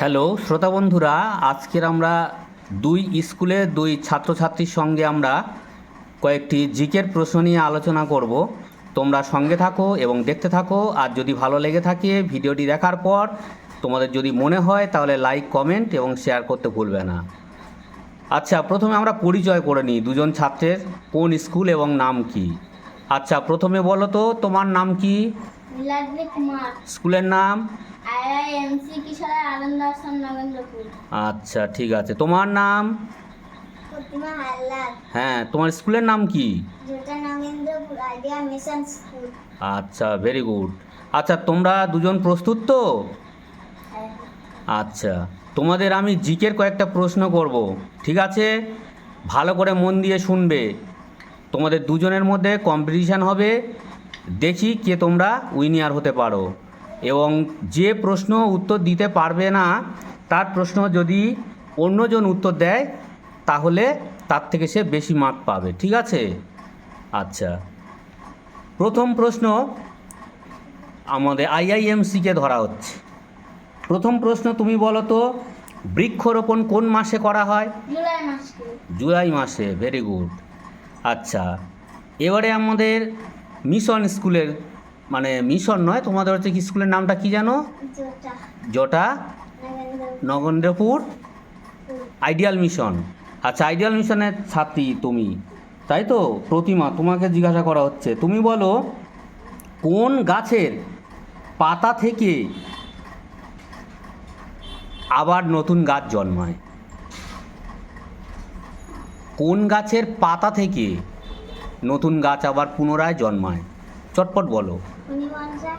Hello শ্রোতা বন্ধুরা আজকের আমরা দুই স্কুলে দুই ছাত্রছাত্রীর সঙ্গে আমরা কয়েকটি জিকের প্রশ্ন নিয়ে আলোচনা করব। তোমরা সঙ্গে থাকো এবং দেখতে থাকো আর যদি ভালো লেগে থাকে ভিডিওটি দেখার পর তোমাদের যদি মনে হয় তাহলে লাইক কমেন্ট এবং শেয়ার করতে ভুলবে না। আচ্ছা প্রথমে আমরা পরিচয় করে নিই দুজন ছাত্রের কোন স্কুল এবং নাম কি? আচ্ছা প্রথমে বলো তো তোমার নাম কি? স্কুলের নাম? আইআইএমসি কিশোরের আনন্দ আশ্রম নগেন্দ্রপুর? আচ্ছা ঠিক আছে। তোমার নাম? প্রতিমা হালদার। হ্যাঁ তোমার স্কুলের নাম কি? যেটা নগেন্দ্রপুর আইডিয়া মিশন স্কুল। আচ্ছা ভেরি গুড আচ্ছা তোমরা দুজন প্রস্তুত তো? আচ্ছা তোমাদের আমি জিকের কয়েকটা প্রশ্ন করব ঠিক আছে? ভালো করে মন দিয়ে শুনবে। তোমাদের দুজনের মধ্যে কম্পিটিশান হবে। দেখি কে তোমরা উইনিয়ার হতে পারো। এবং যে প্রশ্ন উত্তর দিতে পারবে না তার প্রশ্ন যদি অন্যজন উত্তর দেয় তাহলে তার থেকে সে বেশি মার্ক পাবে ঠিক আছে? আচ্ছা। প্রথম প্রশ্ন আমাদের আইআইএমসিকে ধরা হচ্ছে। প্রথম প্রশ্ন তুমি বলো তো বৃক্ষরোপণ কোন মাসে করা হয়? জুলাই মাসে। জুলাই মাসে ভেরি গুড আচ্ছা এবারে আমাদের মিশন স্কুলের মানে মিশন নয় তোমাদের হচ্ছে কি স্কুলের নামটা কি জানো? জটা। নগেন্দ্রপুর। আইডিয়াল মিশন আচ্ছা আইডিয়াল মিশনের ছাত্রী তুমি তাই তো? প্রতিমা তোমাকে জিজ্ঞাসা করা হচ্ছে। তুমি বলো কোন গাছের পাতা থেকে আবার নতুন গাছ জন্মায়? কোন গাছের পাতা থেকে নতুন গাছ আবার পুনরায় জন্মায়? চটপট বলো। হনুমানসা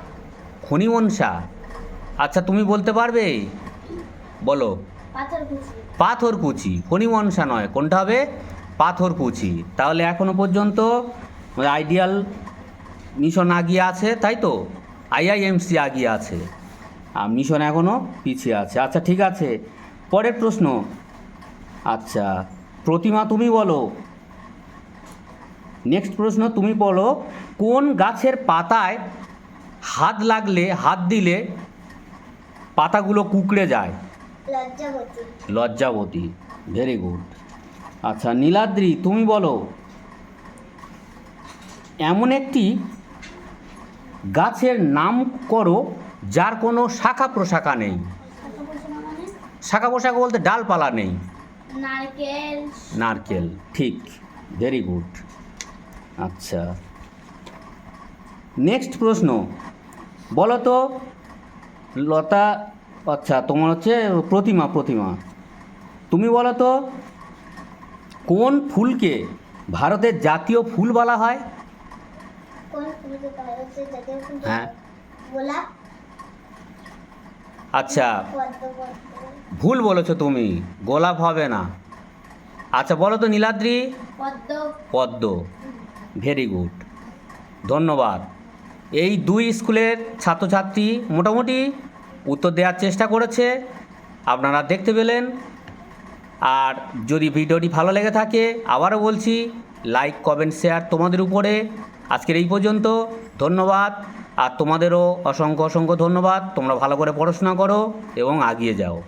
খনিমনসা আচ্ছা তুমি বলতে পারবে? বলো। পাথরকুচি। ফণিমনসা নয়। কোনটা হবে? পাথরকুচি। তাহলে এখনও পর্যন্ত আইডিয়াল মিশন আগিয়ে আছে তাই তো? আইআইএমসি আগিয়ে আছে। আর মিশন এখনও পিছিয়ে আছে। আচ্ছা ঠিক আছে। পরের প্রশ্ন। আচ্ছা প্রতিমা তুমি বলো। নেক্সট প্রশ্ন তুমি বলো কোন গাছের পাতায় হাত লাগলে হাত দিলে পাতাগুলো কুকড়ে যায়? লজ্জাবতী। ভেরি গুড আচ্ছা নীলাদ্রি তুমি বলো এমন একটি গাছের নাম করো যার কোনো শাখা প্রশাখা নেই। মানে? শাখা প্রশাখা বলতে ডালপালা নেই। নারকেল। নারকেল ঠিক ভেরি গুড আচ্ছা। নেক্সট প্রশ্ন। বলো তো লতা আচ্ছা তোমার হচ্ছে প্রতিমা প্রতিমা। তুমি বলো তো কোন ফুলকে ভারতের জাতীয় ফুল বলা হয়। হ্যাঁ আচ্ছা। ভুল বলেছ তুমি। গোলাপ হবে না। আচ্ছা বলো তো নীলাদ্রি? পদ্ম। পদ্ম। Very good. ধন্যবাদ। এই দুই স্কুলের ছাত্রছাত্রী মোটামুটি উত্তর দেওয়ার চেষ্টা করেছে, আপনারা দেখতে পেলেন। আর যদি ভিডিওটি ভালো লেগে থাকে, আবারও বলছি, লাইক, কমেন্ট, শেয়ার তোমাদের উপরে। আজকের এই পর্যন্ত, ধন্যবাদ। আর তোমাদেরও অসংখ্য অসংখ্য ধন্যবাদ। তোমরা ভালো করে পড়াশোনা করো এবং এগিয়ে যাও।